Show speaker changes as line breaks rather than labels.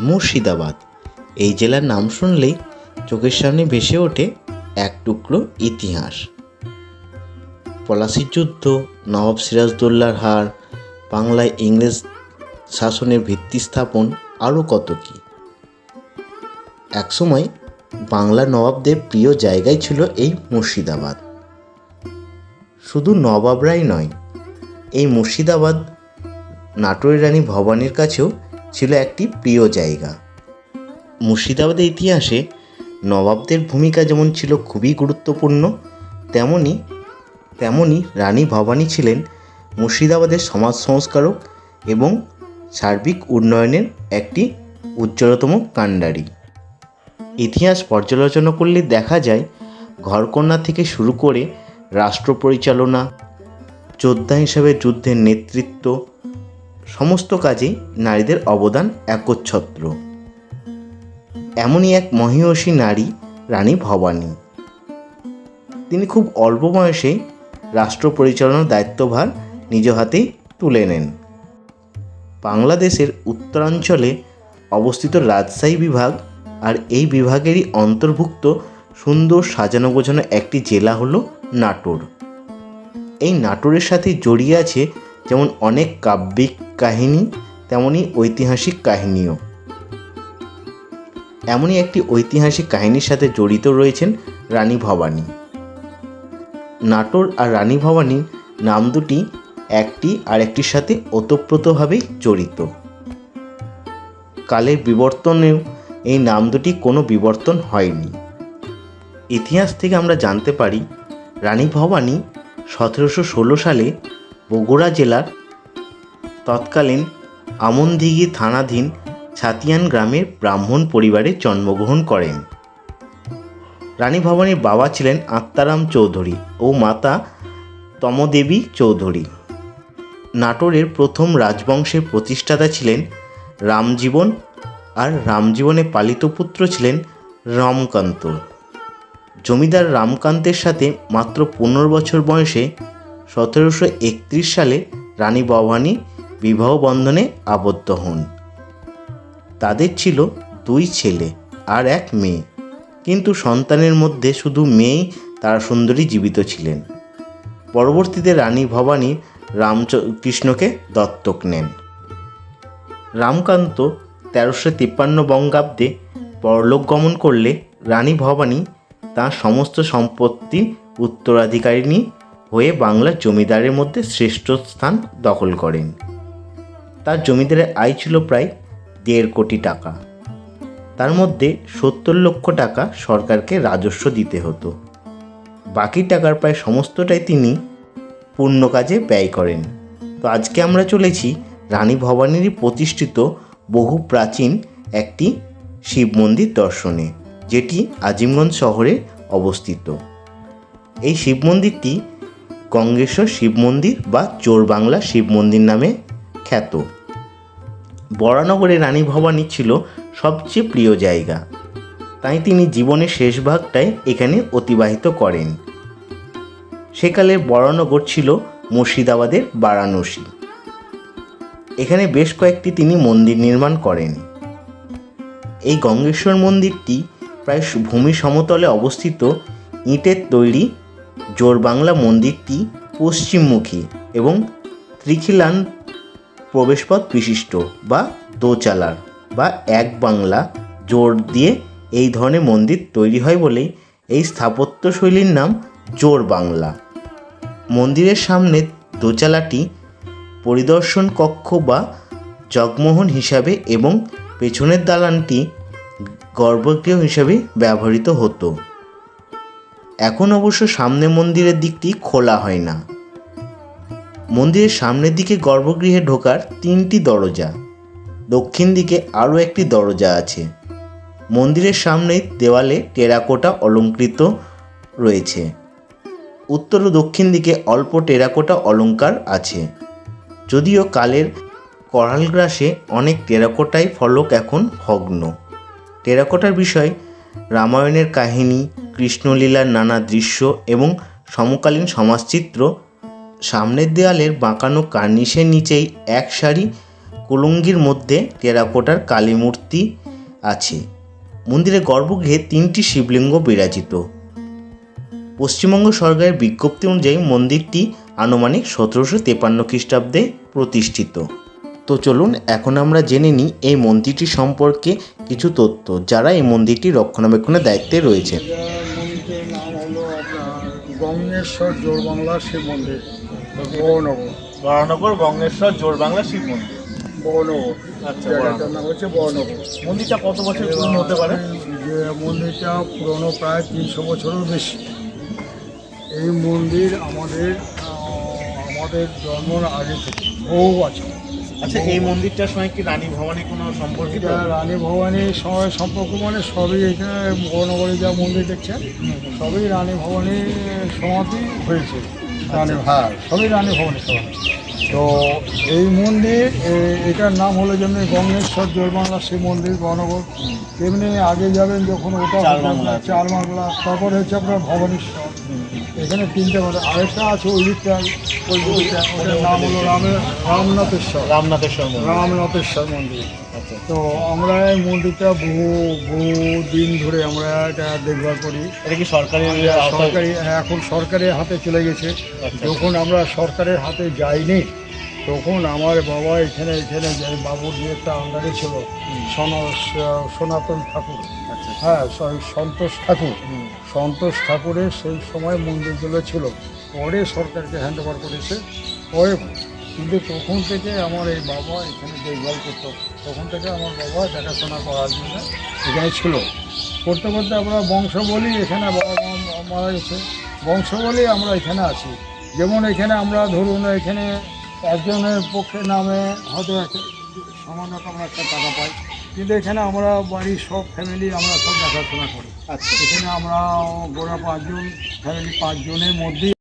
মুর্শিদাবাদ। এই জেলার নাম শুনলেই চোখের সামনে ভেসে ওঠে এক টুকরো ইতিহাস। পলাশির যুদ্ধ, নবাব সিরাজদৌল্লার হার, বাংলায় ইংরেজ শাসনের ভিত্তি স্থাপন আরও কত কী? একসময় বাংলা নবাবদের প্রিয় জায়গায় ছিল এই মুর্শিদাবাদ। শুধু নবাবরাই নয়, এই মুর্শিদাবাদ নাটোরের রানী ভবানীর কাছেও ছিল একটি প্রিয় জায়গা। মুর্শিদাবাদের ইতিহাসে নবাবদের ভূমিকা যেমন ছিল খুবই গুরুত্বপূর্ণ, তেমনি তেমনি রানী ভবানী ছিলেন মুর্শিদাবাদের সমাজ সংস্কারক এবং সার্বিক উন্নয়নের একটি উজ্জ্বলতম কাণ্ডারি। ইতিহাস পর্যালোচনা করলে দেখা যায়, ঘরকন্যা থেকে শুরু করে রাষ্ট্র পরিচালনা, যোদ্ধা হিসাবে যুদ্ধের নেতৃত্ব সমস্ত কাজেই নারীদের অবদান একচ্ছত্র। এমনই এক মহিয়সী নারী, রানী ভবানী। তিনি খুব অল্প বয়সেই রাষ্ট্র পরিচালনার দায়িত্বভার নিজ হাতেই তুলে নেন। বাংলাদেশের উত্তরাঞ্চলে অবস্থিত রাজশাহী বিভাগ আর এই বিভাগেরই অন্তর্ভুক্ত সুন্দর সাজানো গোছানো একটি জেলা হলো নাটোর। এই নাটোরের সাথে জড়িয়ে আছে যেমন অনেক কাব্যিক কাহিনী তেমনই ঐতিহাসিক কাহিনীও। এমনই একটি ঐতিহাসিক কাহিনীর সাথে জড়িত রয়েছেন রানী ভবানী। নাটোর আর রানী ভবানীর নাম দুটি একটি আর একটির সাথে ওতপ্রোতভাবে জড়িত। কালের বিবর্তনেও এই নাম দুটি কোনো বিবর্তন হয়নি। ইতিহাস থেকে আমরা জানতে পারি, রানী ভবানী সতেরোশো ষোলো সালে বগুড়া জেলার তৎকালীন আমনদিঘি থানাধীন ছাতিয়ান গ্রামের ব্রাহ্মণ পরিবারে জন্মগ্রহণ করেন। রানী ভবানীর বাবা ছিলেন আত্মারাম চৌধুরী ও মাতা তমদেবী চৌধুরী। নাটোরের প্রথম রাজবংশের প্রতিষ্ঠাতা ছিলেন রামজীবন আর রামজীবনে পালিত পুত্র ছিলেন রামকান্ত। জমিদার রামকান্তের সাথে মাত্র পনেরো বছর বয়সে সতেরোশো একত্রিশ সালে রানী ভবানী বিবাহ বন্ধনে আবদ্ধ হন। তাদের ছিল দুই ছেলে আর এক মেয়ে। কিন্তু সন্তানের মধ্যে শুধু মেয়েই তারা সুন্দরী জীবিত ছিলেন। পরবর্তীতে রানী ভবানী রামকৃষ্ণকে দত্তক নেন। রামকান্ত তেরোশো তিপ্পান্ন বঙ্গাব্দে পরলোক গমন করলে রানী ভবানী তাঁর সমস্ত সম্পত্তি উত্তরাধিকারিণী হয়ে বাংলার জমিদারের মধ্যে শ্রেষ্ঠ স্থান দখল করেন। তার জমিদারের আয় ছিল প্রায় দেড় কোটি টাকা। তার মধ্যে সত্তর লক্ষ টাকা সরকারকে রাজস্ব দিতে হতো। বাকি টাকার প্রায় সমস্তটাই তিনি পূর্ণ কাজে ব্যয় করেন। তো আজকে আমরা চলেছি রানী ভবানীরই প্রতিষ্ঠিত বহু প্রাচীন একটি শিব মন্দির দর্শনে, যেটি আজিমগঞ্জ শহরে অবস্থিত। এই শিব মন্দিরটি গঙ্গেশ্বর শিব মন্দির বা চোর বাংলা শিব মন্দির নামে খ্যাত। বরানগরে রানী ভবানী ছিল সবচেয়ে প্রিয় জায়গা। তাই তিনি জীবনের শেষ ভাগটাই এখানে অতিবাহিত করেন। সেকালে বরানগর ছিল মুর্শিদাবাদের বারাণসী। এখানে বেশ কয়েকটি তিনি মন্দির নির্মাণ করেন। এই গঙ্গেশ্বর মন্দিরটি প্রায় ভূমি সমতলে অবস্থিত, ইটের তৈরি জোর বাংলা মন্দিরটি পশ্চিমমুখী এবং ত্রিখিলান প্রবেশপথ বিশিষ্ট বা দোচালার বা এক বাংলা জোর দিয়ে এই ধরনের মন্দির তৈরি হয় বলেই এই স্থাপত্য শৈলীর নাম জোর বাংলা মন্দিরের সামনে দোচালাটি পরিদর্শন কক্ষ বা জগমোহন হিসাবে এবং পেছনের দালানটি গর্ভগৃহ হিসাবে ব্যবহৃত হতো। এখন অবশ্য সামনে মন্দিরের দিকটি খোলা হয় না। মন্দিরের সামনের দিকে গর্ভগৃহে ঢোকার তিনটি দরজা। দক্ষিণ দিকে আরও একটি দরজা আছে। মন্দিরের সামনে দেওয়ালে টেরাকোটা অলঙ্কৃত রয়েছে। উত্তর ও দক্ষিণ দিকে অল্প টেরাকোটা অলঙ্কার আছে। যদিও কালের করাল গ্রাসে অনেক টেরাকোটাই ফলক এখন ভগ্ন। টেরাকোটার বিষয় রামায়ণের কাহিনী কৃষ্ণলীলার নানা দৃশ্য এবং সমকালীন সমাজচিত্র। সামনের দেয়ালের বাঁকানো কার্নিশের নিচেই এক সারি কুলুঙ্গির মধ্যে টেরাকোটার কালী মূর্তি আছে। মন্দিরের গর্ভগৃহে তিনটি শিবলিঙ্গ বিরাজিত। পশ্চিমবঙ্গ সরকারের বিজ্ঞপ্তি অনুযায়ী মন্দিরটি আনুমানিক সতেরোশো তেপান্ন খ্রিস্টাব্দে প্রতিষ্ঠিত। তো চলুন এখন আমরা জেনে নিই এই মন্দিরটি সম্পর্কে কিছু তথ্য যারা এই মন্দিরটি রক্ষণাবেক্ষণের দায়িত্বে রয়েছে।
মন্দিরের নাম হলো আপনার গঙ্গেশ্বর জোরবাংলা শিব মন্দির বহনগর
বরানগর গঙ্গেশ্বর জোর বাংলা শিব মন্দির।
বহনগর
আচ্ছা,
জায়গাটার নাম হচ্ছে বহনগর
মন্দিরটা কত বছর পুরনো হতে পারে?
যে মন্দিরটা পুরনো প্রায় তিনশো বছরেরও বেশি। এই মন্দির আমাদের আমাদের জন্মর আগে থেকে বহু আছে
আচ্ছা এই মন্দিরটার সঙ্গে কি রানী ভবানী কোনো সম্পর্কিত?
রানী ভবানীর সঙ্গে সম্পর্ক মানে সবই এখানে বর্ণগরে যা মন্দির দেখছেন সবই রানী ভবানীর সমাধি হয়েছে রানী হ্যাঁ সবই রানী ভবানীর সমাধি। তো এই মন্দির এটার নাম হলো যেমনি গঙ্গেশ্বর জোরবাংলা শিব মন্দির বনগর। তেমনি আগে যাবেন যখন ওটা
চার বাংলা।
তারপরে হচ্ছে আপনার ভবানীশ্বর। এখানে তিনটে মন্দির আরেকটা আছে ওই দিকটা ওই দিকটা ওটার নাম হলো রামের রামনাথেশ্বর।
রামনাথেশ্বর
রামনাথেশ্বর মন্দির।
আচ্ছা।
তো আমরা এই মন্দিরটা বহু বহু দিন ধরে আমরা এটা দেখভাল করি।
এটা কি সরকারি
সরকারি হ্যাঁ, এখন সরকারের হাতে চলে গেছে।
আচ্ছা।
যখন আমরা সরকারের হাতে যাইনি তখন আমার বাবা এখানে এখানে যে বাবুর যে একটা আন্ডারে ছিল সন- সনাতন ঠাকুর।
আচ্ছা।
হ্যাঁ সন্তোষ ঠাকুর। সন্তোষ ঠাকুরের সেই সময় মন্দিরগুলো ছিল। পরে সরকারকে হ্যান্ড ওভার করেছে। পরে কিন্তু তখন থেকে আমার এই বাবা এখানে দেখভাল করতো। তখন থেকে আমার বাবা দেখাশোনা করার জন্য এখানে ছিল। করতে করতে আমরা বংশ বলি এখানে বাবা মারা গেছে। বংশ বলি আমরা এখানে আছি। যেমন এখানে আমরা ধরুন এখানে একজনের পক্ষে নামে হয়তো একটা সামান্য আমরা একটা টাকা পাই কিন্তু এখানে আমরা বাড়ির সব ফ্যামিলি আমরা সব দেখাশোনা করি।
আচ্ছা।
এখানে আমরা গোড়া পাঁচজন ফ্যামিলি পাঁচজনের মধ্যেই